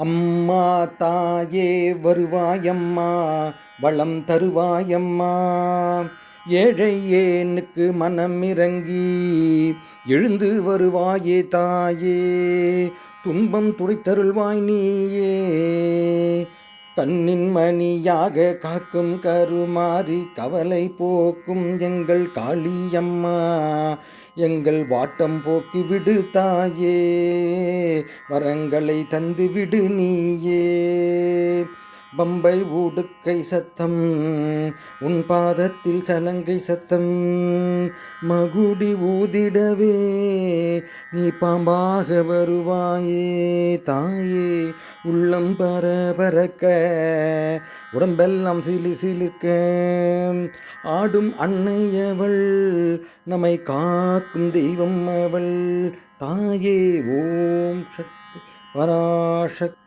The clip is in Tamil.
அம்மா தாயே வருவாயம்மா வளம் தருவாயம்மா. ஏழை ஏனுக்கு மனம் இறங்கி எழுந்து வருவாயே தாயே துன்பம் துடைத்தருள்வாய் நீயே. கண்ணின் மணியாக காக்கும் கருமாறி கவலை போக்கும் எங்கள் காளியம்மா. எங்கள் வாட்டம் போக்கி விடு தாயே வரங்களை தந்து விடு நீயே. பம்பை ஊடுக்கை சத்தம் உன் பாதத்தில் சலங்கை சத்தம் மகுடி ஊதிடவே நீ பாம்பாக வருவாயே தாயே. உள்ளம் பர பறக்க உடம்பெல்லாம் சிலி சிலிர்க்க. ஆடும் அன்னையவள் நம்மை காக்கும் தெய்வம் அவள். தாயே ஓம் சக்தி பராசக்தி